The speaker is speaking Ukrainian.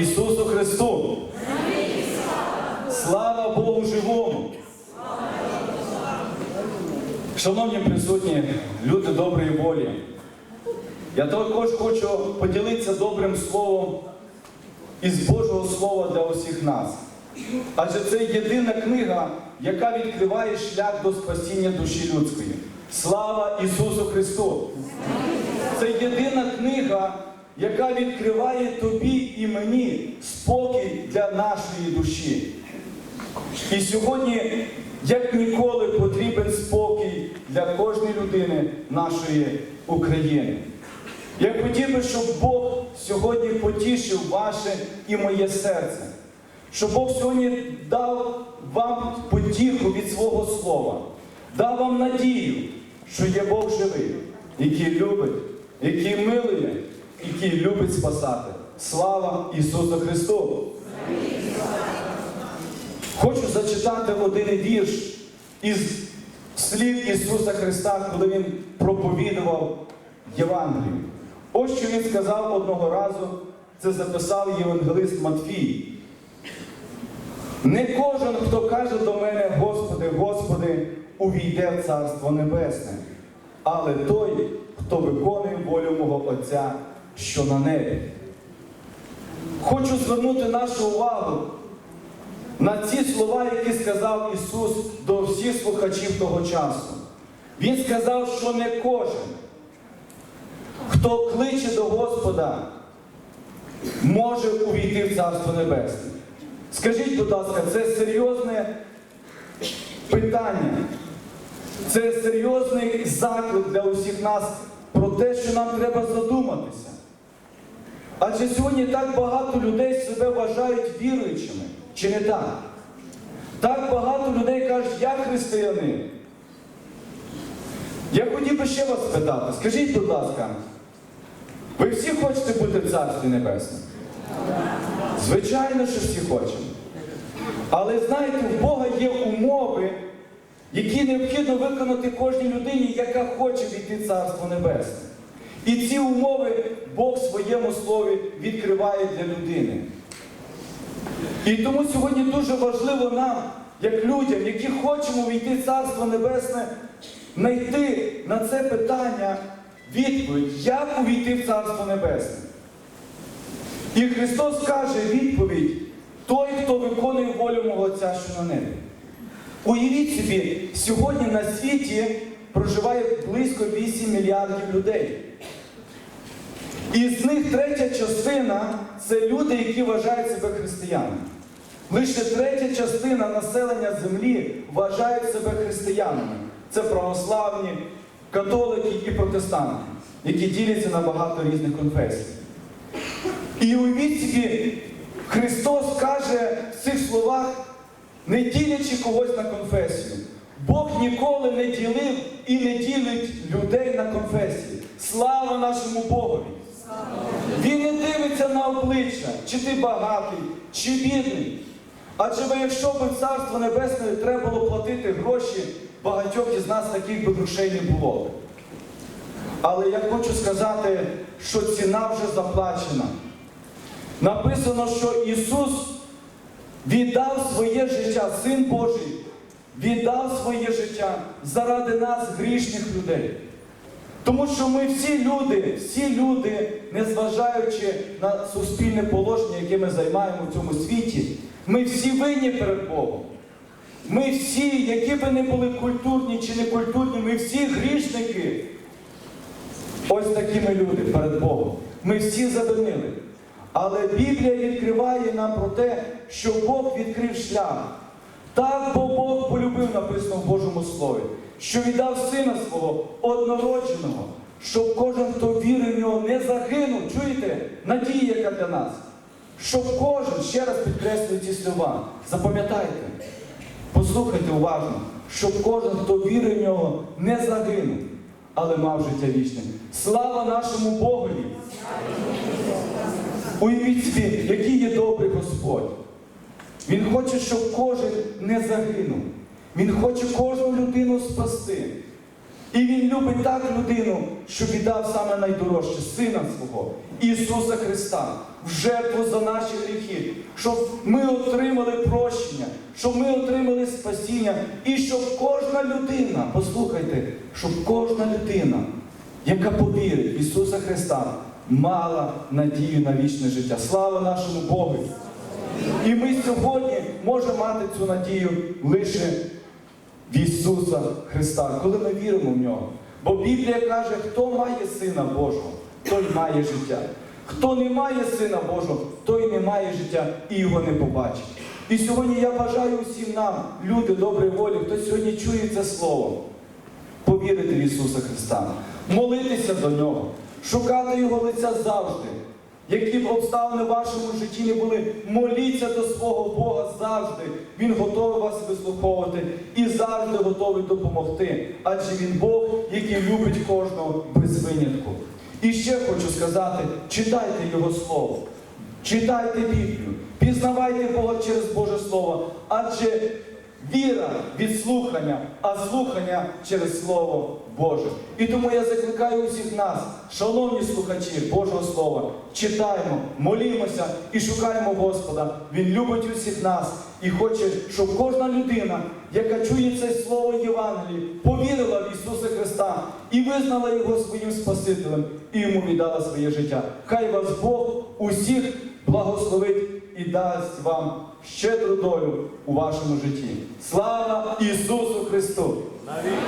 Ісусу Христу! Слава Богу живому! Шановні присутні, люди доброї волі, я також хочу поділитися добрим словом із Божого Слова для усіх нас. Адже це єдина книга, яка відкриває шлях до спасіння душі людської. Слава Ісусу Христу! Це єдина книга, яка відкриває тобі і мені спокій для нашої душі. І сьогодні, як ніколи, потрібен спокій для кожної людини нашої України. Я хотів би, щоб Бог сьогодні потішив ваше і моє серце, щоб Бог сьогодні дав вам потіху від свого слова, дав вам надію, що є Бог живий, який любить, який милує, який любить спасати. Слава Ісусу Христу! Хочу зачитати один вірш із слів Ісуса Христа, коли Він проповідував Євангелію. Ось що Він сказав одного разу, це записав євангелист Матфій. Не кожен, хто каже до мене, Господи, Господи, увійде в Царство Небесне, але той, хто виконує волю мого Отця, що на небі. Хочу звернути нашу увагу на ці слова, які сказав Ісус до всіх слухачів того часу. Він сказав, що не кожен, хто кличе до Господа, може увійти в Царство Небесне. Скажіть, будь ласка, це серйозне питання, це серйозний заклик для усіх нас про те, що нам треба задуматися. Адже сьогодні так багато людей себе вважають віруючими, чи не так? Так багато людей кажуть, я християнин. Я хотів би ще вас спитати, скажіть, будь ласка, ви всі хочете бути в Царстві Небесному? Звичайно, що всі хочемо. Але знаєте, в Бога є умови, які необхідно виконати кожній людині, яка хоче війти в Царство Небесне. І ці умови Бог в своєму слові відкриває для людини. І тому сьогодні дуже важливо нам, як людям, які хочемо війти в Царство Небесне, знайти на це питання відповідь, як увійти в Царство Небесне. І Христос каже відповідь той, хто виконує волю мого Отця, що на небі. Уявіть собі, сьогодні на світі проживає близько 8 мільярдів людей. Із них третя частина це люди, які вважають себе християнами. Лише третя частина населення землі вважають себе християнами. Це православні, католики і протестанти, які діляться на багато різних конфесій. І уявіть собі, Христос каже в цих словах, не ділячи когось на конфесію. Бог ніколи не ділив і не ділить людей на конфесії. Слава нашому Богові! Він не дивиться на обличчя, чи ти багатий, чи бідний. Адже ви, якщо б Царство Небесне треба було платити гроші, багатьох із нас таких би грошей не було. Але я хочу сказати, що ціна вже заплачена. Написано, що Ісус віддав своє життя, Син Божий, віддав своє життя заради нас, грішних людей. Тому що ми всі люди, всі люди, незважаючи на суспільне положення, яке ми займаємо в цьому світі, ми всі винні перед Богом. Ми всі, які би не були культурні чи не культурні, ми всі грішники. Ось такі ми люди перед Богом. Ми всі завинили. Але Біблія відкриває нам про те, що Бог відкрив шлях. Так бо Бог полюбив, написано в Божому Слові, що віддав сина свого однородженого, щоб кожен, хто вірить в нього, не загинув. Чуєте? Надія, яка для нас. Щоб кожен, ще раз підкреслюю ці слова, запам'ятайте, послухайте уважно, щоб кожен, хто вірить в нього, не загинув, але мав життя вічне. Слава нашому Богові! Уявіть собі, який є добрий Господь. Він хоче, щоб кожен не загинув. Він хоче кожну людину спасти. І Він любить так людину, що віддав саме найдорожче Сина свого, Ісуса Христа. в жертву за наші гріхи, щоб ми отримали прощення, щоб ми отримали спасіння, і щоб кожна людина, послухайте, щоб кожна людина, яка повірить в Ісуса Христа, мала надію на вічне життя. Слава нашому Богу! І ми сьогодні можемо мати цю надію лише в Ісуса Христа, коли ми віримо в нього. Бо Біблія каже, хто має Сина Божого, той має життя. Хто не має Сина Божого, той не має життя і його не побачить. І сьогодні я бажаю усім нам, люди доброї волі, хто сьогодні чує це слово, повірити в Ісуса Христа, молитися до Нього, шукати Його лиця завжди. Які б обставини в вашому житті не були, моліться до свого Бога завжди. Він готовий вас вислуховувати і завжди готовий допомогти. Адже він Бог, який любить кожного без винятку. І ще хочу сказати: читайте Його Слово, читайте Біблію, пізнавайте Бога через Боже Слово, адже віра від слухання, а слухання через Слово Боже. І тому я закликаю усіх нас, шановні слухачі Божого Слова, читаємо, молімося і шукаємо Господа. Він любить усіх нас і хоче, щоб кожна людина, яка чує це слово Євангелії, повірила в Ісуса Христа і визнала Його своїм Спасителем і йому віддала своє життя. Хай вас Бог усіх благословить і дасть вам щедру долю у вашому житті. Слава Ісусу Христу! Навіть